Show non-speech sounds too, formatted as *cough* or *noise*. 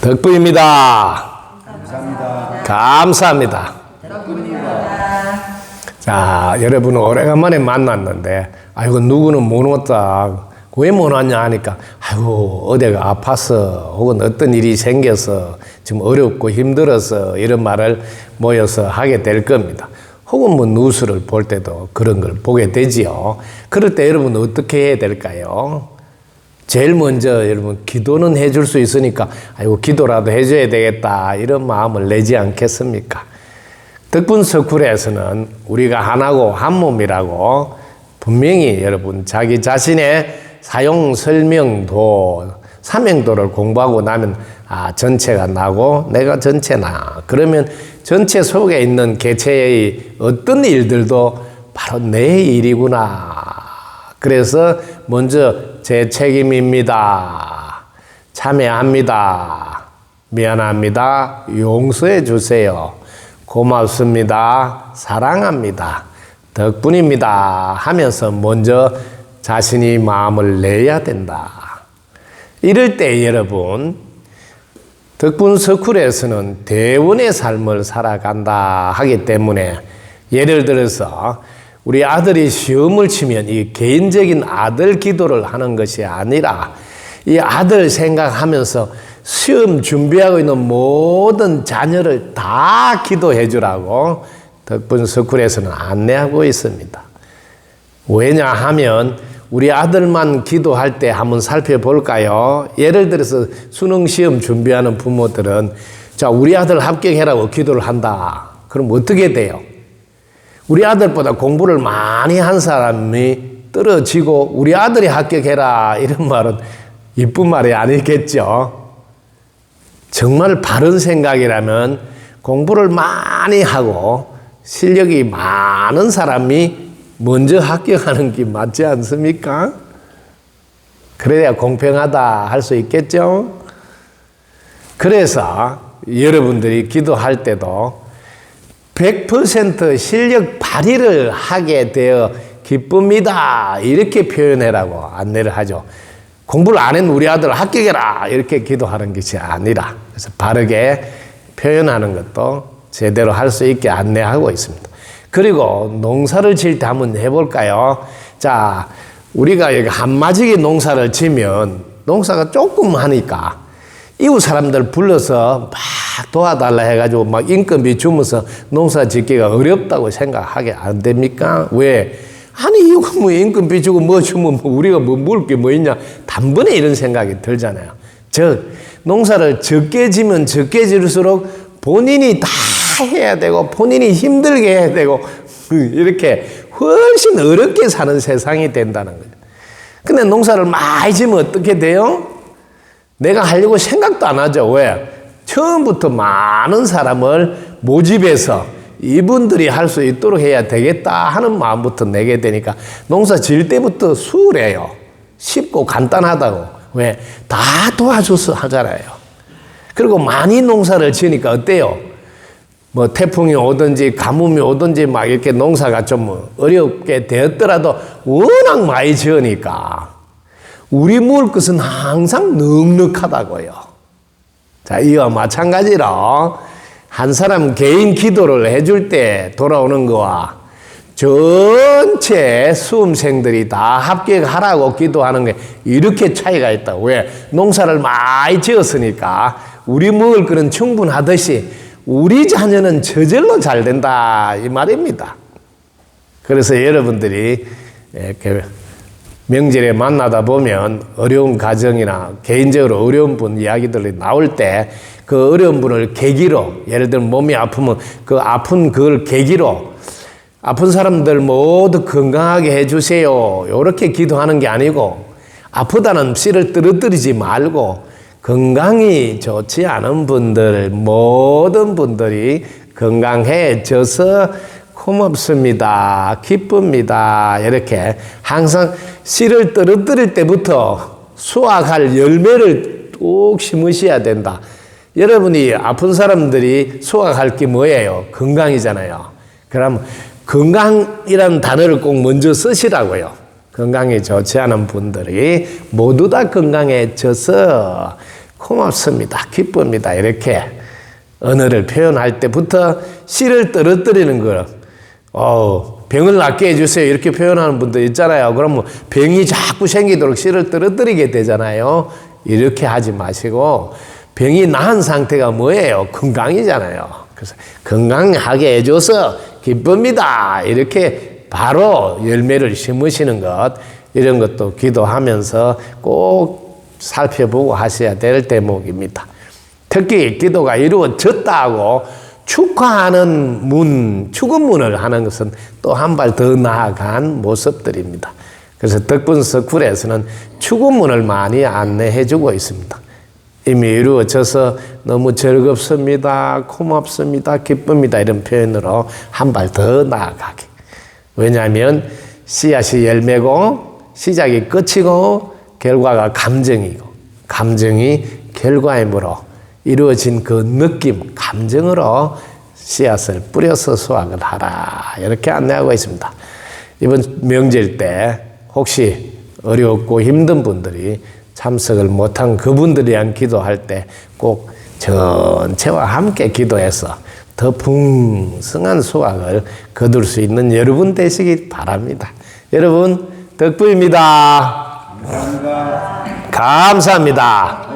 덕분입니다. 감사합니다. 감사합니다. 자, 여러분 오래간만에 만났는데, 아이고, 누구는 못 왔다. 왜 못 왔냐 하니까, 아이고, 어디가 아파서, 혹은 어떤 일이 생겨서, 지금 어렵고 힘들어서 이런 말을 모여서 하게 될 겁니다. 혹은 뭐 뉴스를 볼 때도 그런 걸 보게 되지요. 그럴 때 여러분 어떻게 해야 될까요? 제일 먼저 여러분 기도는 해줄 수 있으니까 아이고 기도라도 해줘야 되겠다 이런 마음을 내지 않겠습니까? 덕분 서쿨에서는 우리가 하나고 한 몸이라고 분명히 여러분 자기 자신의 사용 설명도 사명도를 공부하고 나면 아 전체가 나고 내가 전체나 그러면 전체 속에 있는 개체의 어떤 일들도 바로 내 일이구나 그래서 먼저 제 책임입니다. 참여합니다. 미안합니다. 용서해 주세요. 고맙습니다. 사랑합니다. 덕분입니다. 하면서 먼저 자신이 마음을 내야 된다. 이럴 때 여러분, 덕분 서쿨에서는 대원의 삶을 살아간다 하기 때문에 예를 들어서 우리 아들이 시험을 치면 이 개인적인 아들 기도를 하는 것이 아니라 이 아들 생각하면서 시험 준비하고 있는 모든 자녀를 다 기도해 주라고 덕분 스쿨에서는 안내하고 있습니다. 왜냐하면 우리 아들만 기도할 때 한번 살펴볼까요? 예를 들어서 수능 시험 준비하는 부모들은 자, 우리 아들 합격해라고 기도를 한다. 그럼 어떻게 돼요? 우리 아들보다 공부를 많이 한 사람이 떨어지고 우리 아들이 합격해라 이런 말은 이쁜 말이 아니겠죠. 정말 바른 생각이라면 공부를 많이 하고 실력이 많은 사람이 먼저 합격하는 게 맞지 않습니까? 그래야 공평하다 할 수 있겠죠? 그래서 여러분들이 기도할 때도 100% 실력 발휘를 하게 되어 기쁩니다. 이렇게 표현해라고 안내를 하죠. 공부를 안 했는 우리 아들 합격해라. 이렇게 기도하는 것이 아니라. 그래서 바르게 표현하는 것도 제대로 할 수 있게 안내하고 있습니다. 그리고 농사를 질 때 한번 해볼까요? 자, 우리가 여기 한마지기 농사를 지면 농사가 조금 하니까 이웃 사람들 불러서 막 도와달라 해가지고 막 인건비 주면서 농사 짓기가 어렵다고 생각하게 안 됩니까? 왜? 아니, 이거 뭐 인건비 주고 뭐 주면 뭐 우리가 뭐 먹을 게 뭐 있냐? 단번에 이런 생각이 들잖아요. 즉, 농사를 적게 지면 적게 질수록 본인이 다 해야 되고 본인이 힘들게 해야 되고 *laughs* 이렇게 훨씬 어렵게 사는 세상이 된다는 거죠. 근데 농사를 많이 지면 어떻게 돼요? 내가 하려고 생각도 안 하죠. 왜? 처음부터 많은 사람을 모집해서 이분들이 할 수 있도록 해야 되겠다 하는 마음부터 내게 되니까 농사 질 때부터 수월해요. 쉽고 간단하다고. 왜? 다 도와줘서 하잖아요. 그리고 많이 농사를 지으니까 어때요? 뭐 태풍이 오든지 가뭄이 오든지 막 이렇게 농사가 좀 어렵게 되었더라도 워낙 많이 지으니까 우리 먹을 것은 항상 넉넉하다고요. 자, 이와 마찬가지로 한 사람 개인 기도를 해줄 때 돌아오는 거와 전체 수험생들이 다 합격하라고 기도하는 게 이렇게 차이가 있다. 왜? 농사를 많이 지었으니까 우리 먹을 거는 충분하듯이 우리 자녀는 저절로 잘 된다. 이 말입니다. 그래서 여러분들이 이렇게 명절에 만나다 보면 어려운 가정이나 개인적으로 어려운 분 이야기들이 나올 때 그 어려운 분을 계기로 예를 들면 몸이 아프면 그 아픈 그걸 계기로 아픈 사람들 모두 건강하게 해주세요. 이렇게 기도하는 게 아니고 아프다는 씨를 떨어뜨리지 말고 건강이 좋지 않은 분들 모든 분들이 건강해져서 고맙습니다. 기쁩니다. 이렇게 항상 씨를 떨어뜨릴 때부터 수확할 열매를 뚝 심으셔야 된다. 여러분이 아픈 사람들이 수확할 게 뭐예요? 건강이잖아요. 그럼 건강이라는 단어를 꼭 먼저 쓰시라고요. 건강이 좋지 않은 분들이 모두 다 건강해져서 고맙습니다. 기쁩니다. 이렇게 언어를 표현할 때부터 씨를 떨어뜨리는 거. 어, 병을 낫게 해주세요. 이렇게 표현하는 분들 있잖아요. 그러면 병이 자꾸 생기도록 씨를 떨어뜨리게 되잖아요. 이렇게 하지 마시고 병이 나은 상태가 뭐예요? 건강이잖아요. 그래서 건강하게 해줘서 기쁩니다. 이렇게 바로 열매를 심으시는 것 이런 것도 기도하면서 꼭 살펴보고 하셔야 될 대목입니다. 특히 기도가 이루어졌다고 축하하는 문, 축원문을 하는 것은 또 한 발 더 나아간 모습들입니다. 그래서 덕분 서쿨에서는 축원문을 많이 안내해 주고 있습니다. 이미 이루어져서 너무 즐겁습니다, 고맙습니다, 기쁩니다 이런 표현으로 한 발 더 나아가게. 왜냐하면 씨앗이 열매고 시작이 끝이고 결과가 감정이고 감정이 결과이므로 이루어진 그 느낌, 감정으로 씨앗을 뿌려서 수확을 하라. 이렇게 안내하고 있습니다. 이번 명절 때 혹시 어렵고 힘든 분들이 참석을 못한 그분들이 위한 기도할 때 꼭 전체와 함께 기도해서 더 풍성한 수확을 거둘 수 있는 여러분 되시기 바랍니다. 여러분 덕분입니다. 감사합니다.